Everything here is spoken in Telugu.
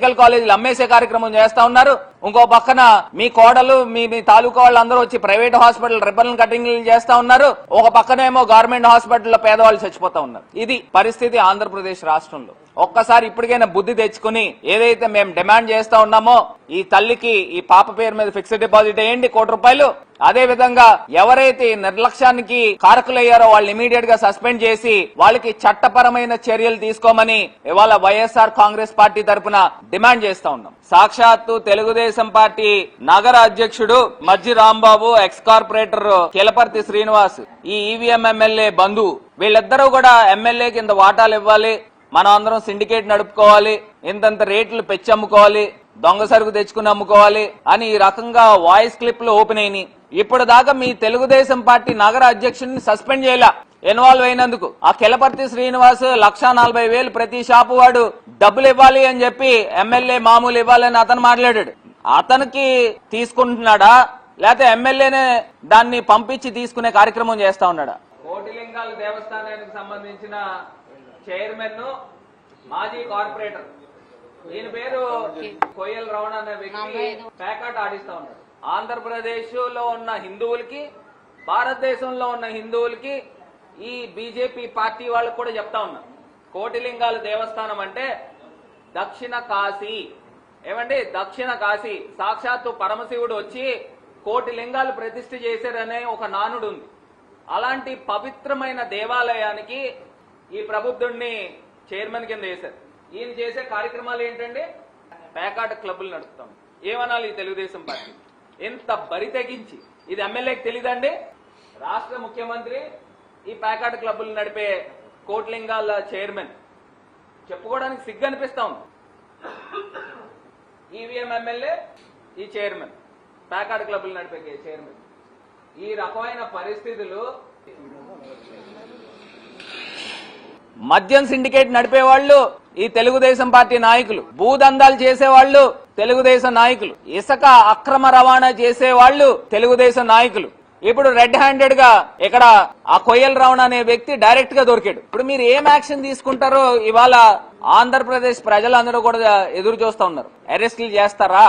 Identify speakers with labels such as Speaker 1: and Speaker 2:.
Speaker 1: మెడికల్ కాలేజీలు అమ్మేసే కార్యక్రమం చేస్తా ఉన్నారు. ఇంకో పక్కన మీ కోడలు మీ మీ తాలూకా వాళ్ళందరూ వచ్చి ప్రైవేట్ హాస్పిటల్ రిబ్బన్ కటింగ్ చేస్తా ఉన్నారు. ఒక పక్కనేమో గవర్నమెంట్ హాస్పిటల్లో పేదవాళ్ళు చచ్చిపోతా ఉన్నారు. ఇది పరిస్థితి ఆంధ్రప్రదేశ్ రాష్ట్రంలో. ఒక్కసారి ఇప్పటికైనా బుద్ధి తెచ్చుకుని ఏదైతే మేము డిమాండ్ చేస్తా ఉన్నామో ఈ తల్లికి ఈ పాప పేరు మీద ఫిక్స్డ్ డిపాజిట్ వేయండి కోటి రూపాయలు. అదే విధంగా ఎవరైతే నిర్లక్ష్యానికి కారకులయ్యారో వాళ్ళు ఇమీడియట్గా సస్పెండ్ చేసి వాళ్ళకి చట్టపరమైన చర్యలు తీసుకోమని ఇవాళ వైఎస్ఆర్ కాంగ్రెస్ పార్టీ తరపున డిమాండ్ చేస్తా ఉన్నాం. సాక్షాత్తు తెలుగుదేశం పార్టీ నగర అధ్యక్షుడు మజ్జి రాంబాబు ఎక్స్ కార్పొరేటర్ కిలపర్తి శ్రీనివాస్ ఈ ఈవీఎం ఎమ్మెల్యే బంధు వీళ్ళిద్దరూ కూడా ఎమ్మెల్యే కింద వాటాలు ఇవ్వాలి. మనం అందరం సిండికేట్ నడుపుకోవాలి ఇంతంత రేట్లు పెచ్చమ్ముకోవాలి దొంగ సరుకు తెచ్చుకుని అమ్ముకోవాలి అని ఈ రకంగా వాయిస్ క్లిప్లు ఓపెన్ అయినాయి. ఇప్పుడు దాకా మీ తెలుగుదేశం పార్టీ నగర అధ్యక్షుడిని సస్పెండ్ చేయలా. ఇన్వాల్వ్ అయినందుకు ఆ కిలపర్తి శ్రీనివాస్ లక్ష నలభై వేలు ప్రతి షాపు వాడు డబ్బులు ఇవ్వాలి అని చెప్పి ఎమ్మెల్యే మామూలు ఇవ్వాలని అతను మాట్లాడాడు. అతనికి తీసుకుంటున్నాడా? లేకపోతే ఎమ్మెల్యేనే దాన్ని పంపించి తీసుకునే కార్యక్రమం చేస్తా ఉన్నాడా? కోటిలింగాల దేవస్థానానికి సంబంధించిన చైర్మన్ మాజీ కార్పొరేటర్. ఈయన పేరు కొయ్యల్ రమణ అనే వ్యక్తి ప్యాకాట్ ఆడిస్తా ఉన్నాడు. ఆంధ్రప్రదేశ్లో ఉన్న హిందువులకి భారతదేశంలో ఉన్న హిందువులకి ఈ బీజేపీ పార్టీ వాళ్ళకి కూడా చెప్తా ఉన్నా. కోటిలింగాల దేవస్థానం అంటే దక్షిణ కాశీ. ఏమండి? దక్షిణ కాశీ. సాక్షాత్తు పరమశివుడు వచ్చి కోటి లింగాలు ప్రతిష్ఠ చేశారనే ఒక నానుడు ఉంది అలాంటి పవిత్రమైన దేవాలయానికి ఈ ప్రబుద్ధుడిని చైర్మన్ కింద వేశారు. ఈయన చేసే కార్యక్రమాలు ఏంటంటే పేకాట క్లబ్బులు నడుపుతాం. ఏమనాలి ఈ తెలుగుదేశం పార్టీ? ఎంత బరి తెగించి ఇది ఎమ్మెల్యేకి తెలీదండి. రాష్ట్ర ముఖ్యమంత్రి ఈ పేకాట క్లబ్బులు నడిపే కోట్లింగాల చైర్మన్. చెప్పుకోవడానికి సిగ్గు అనిపిస్తా ఉంది. ఈవీఎం ఎమ్మెల్యే ఈ చైర్మన్. ప్యాకార్డ్ క్లబ్లు నడిపే చైర్మన్. ఈ రకమైన పరిస్థితులు మద్యం సిండికేట్ నడిపే వాళ్ళు ఈ తెలుగుదేశం పార్టీ నాయకులు. భూదందాలు చేసేవాళ్ళు తెలుగుదేశం నాయకులు. ఇసుక అక్రమ రవాణా చేసేవాళ్ళు తెలుగుదేశం నాయకులు. ఇప్పుడు రెడ్ హ్యాండెడ్గా ఇక్కడ ఆ కొయ్యల రావణ అనే వ్యక్తి డైరెక్ట్గా దొరికాడు. ఇప్పుడు మీరు ఏం యాక్షన్ తీసుకుంటారో ఇవాళ ఆంధ్రప్రదేశ్ ప్రజలందరూ కూడా ఎదురు చూస్తా ఉన్నారు. అరెస్టులు చేస్తారా?